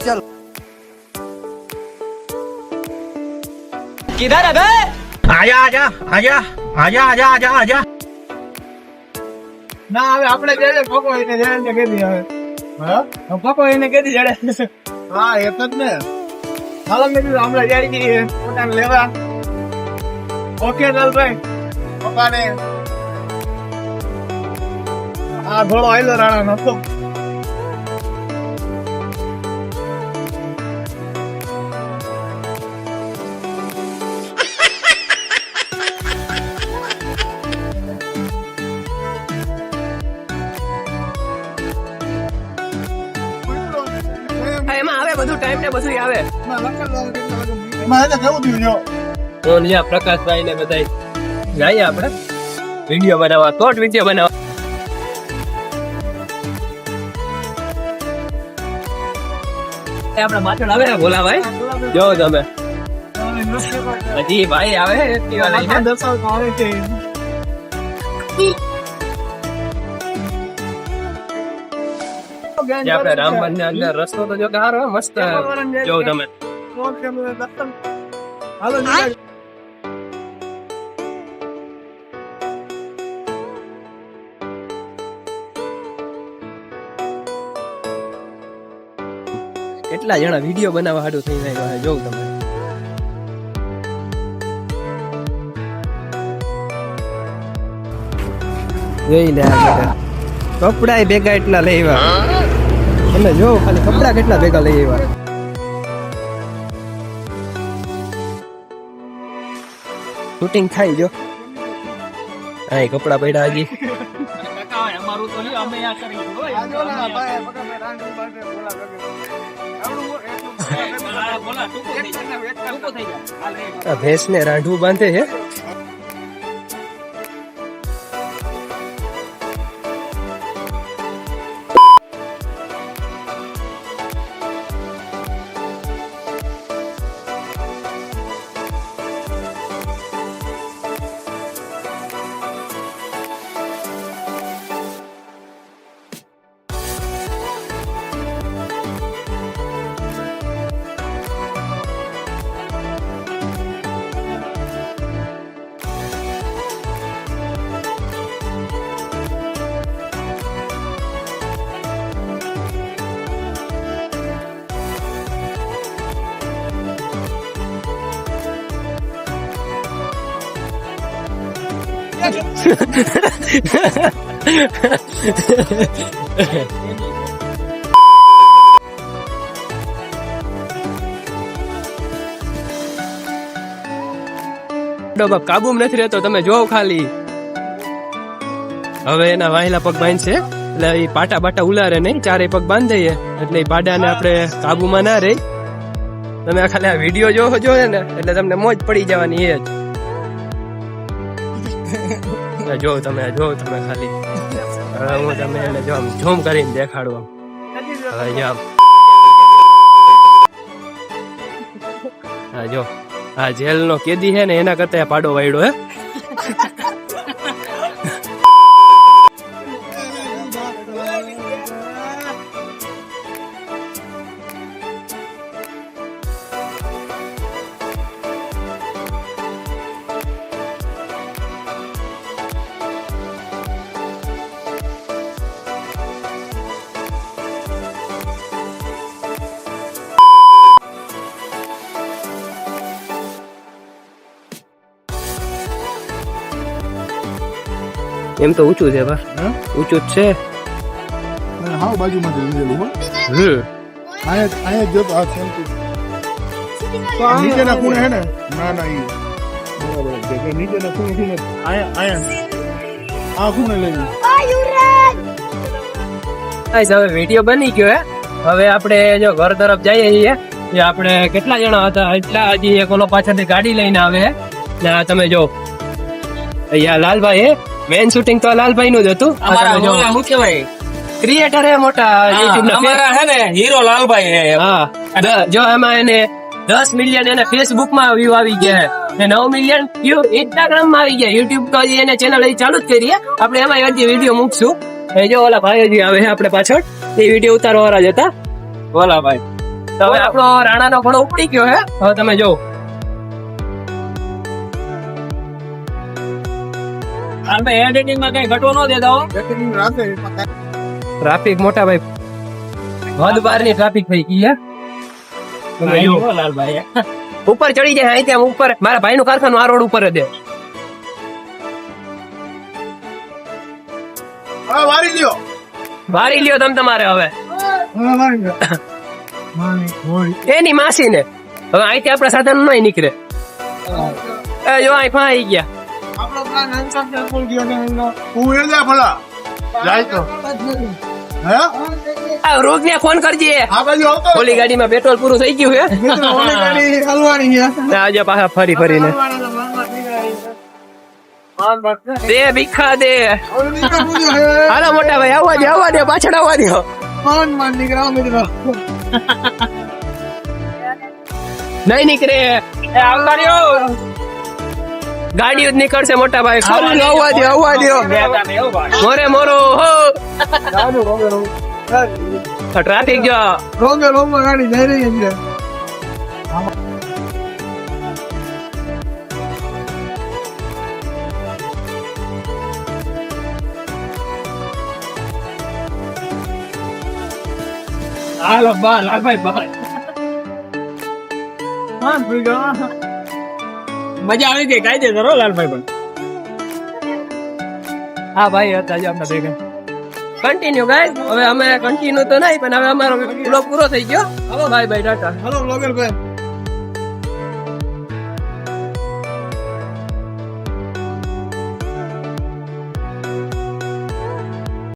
चलो किधर है बे આજા આજા આજા આજા આજા આજા આજા ના હવે આપણે જડે પકો એને જડે ને કીધી હવે હા પકો એને કીધી જડે હા એ તો જ ને હાલો મેં કીધું હમણાં જાડી ગઈ પોતાને લેવા ઓકે લાલભાઈ પપ્પાને આ ઘોડો આયલો રાણા નતો આવે બધું ને બધું આવે. મારે તો કેવું થયું જો તો અહીંયા પ્રકાશભાઈ ને બધા જઈએ આપણે. વીડિયો બનાવવા શોર્ટ વીડિયો બનાવવા. આપણા પાછળ આવે ભોલાભાઈ? જો તમે. હજી ભાઈ આવે દર્શાવ આવે છે. જે આપણે રામબન ને અંદર રસ્તો તો જો કે હારો મસ્ત જો તમે. હાલો કેટલા જણા વીડિયો બનાવવા હાડું થઈ જાય જોઉં તમે જોઈ લે કપડા ભેગા એટલા લેવા તમે જો ખાલી કપડા કેટલા ભેગા લઈ આવ્યા? શૂટિંગ થાય જો. હા કપડા પડ્યા આગી ને, આ ભાઈ, પકડ મેં રાંડું બાંધે, બોલા બાપ કાબુમાં નથી રહેતો, તમે જોવો ખાલી. હવે એના વાહેલા પગ બાંધશે એટલે એ પાટા બાટા ઉલારે નહીં ચારે પગ બાંધ દઈએ એટલે એ પાડાને આપણે કાબુમાં ના રહી. તમે ખાલી આ વીડિયો જોવો જોયે ને એટલે તમને મોજ પડી જવાની એ જ. જો, તમે જો, તમે ખાલી હવે હું તમે એને જો આમ ઝૂમ કરીને દેખાડું આમ હવે જો હા, જો. આ જેલનો કેદી છે ને, એના કરતા પાડો વાયડો, હે? એમ તો ઊંચું છે બા હા? ઊંચું જ છે. હાવ બાજુમાંથી લીધેલું હો. હમ અહીંયા અહીંયા જ આ સેમ્પલ નીચેના ખૂણે હે ને? ના ના ઈ. બરાબર છે. કે નીચેના ખૂણે ખૂણે આયા આયા. આ ખૂણે લઈ ગાઈસ હવે વીડિયો બની ગયો હે. હવે આપણે જો ઘર તરફ જઈએ છીએ. જે આપણે કેટલા જણા હતા? એટલા હજી એક ઓલો પાછળથી ગાડી લઈને આવે. ને આ તમે જો અહીંયા લાલભાઈ હે. મેન શૂટિંગ તો લાલભાઈ નું જ હતું. અમારા શું કહેવાય? ક્રિએટર હે મોટા અમારા હે ને હીરો લાલભાઈ હે. હા. જો એમાં એને દસ મિલિયન એને ફેસબુકમાં વ્યૂ આવી ગયા. ને નવ મિલિયન વ્યૂ ઇન્સ્ટાગ્રામમાં આવી ગયા. યુટ્યુબ તો એને ચેનલ ચાલુ જ કરીએ આપણે એમાં હજી વીડિયો મૂકશું. એ જો ઓલા ભાઈ હજી આવે છે આપણે પાછળ. એ વીડિયો ઉતારવા વાળા જ હતા. ઓલા ભાઈ. તો હવે આપણો રાણાનો ઘણો ઉપડી ગયો હે. હવે તમે જો ભાઈ એડિટિંગમાં કઈ ઘટવો ન દેતા હો એડિટિંગ રાખે ટ્રાફિક મોટા ભાઈ. હદ બારની ટ્રાફિક થઈ ગઈ હે? લાલભાઈ ઉપર ચડી જાય અહીં ત્યાં ઉપર. મારા ભાઈ નું કારખાનું આ રોડ ઉપર દે વારી લ્યો. વારી લ્યો તમે તમારે હવે. એની માસી ને હવે અહીંથી આપણા સાધન નહીં નીકળે. એ જો અહીં ફાઈ ગયા. આપણો પ્લાન અનસક્સેસફુલ ગયો ને હું એ જા ભલા. જાય તો. હે? રોગ ને ફોન કરજે. હા બાજુ આવતો. ઓલી ગાડીમાં પેટ્રોલ પૂરું થઈ ગયું હે ઓલી ગાડી હલવાની છે. આજે પાછા ફરી ફરીને. દે ભીખા દે. હાલો મોટા ભાઈ આવવા દે આવવા દે પાછળ આવવા દે. કોણ માન નીકળાવ મિત્રો. નહીં નીકળે. એ આવતા રહ્યો. ગાડીઓ જ નીકળશે મોટા ભાઈ. ખરું આવવા દે આવવા દે બે તમે એવું ભાઈ મોરે મોરો હો. ગાડું રોગે રોગે ટ્રાફિક જો. રોગે રોગે ગાડી જઈ રહી છે. હાલો બા લાલભાઈ બા હા ભૂલ મજા આવી ગઈ કાયદેસર કરો લાલભાઈ પણ. હા ભાઈ હતા જ આપણા ભેગા. કન્ટિન્યુ ગાઈસ હવે અમે કન્ટિન્યુ તો નહીં પણ હવે અમારો પૂરો પૂરો થઈ ગયો. હલો ભાઈ ભાઈ ટાટા. હલો બ્લોગર ભાઈ.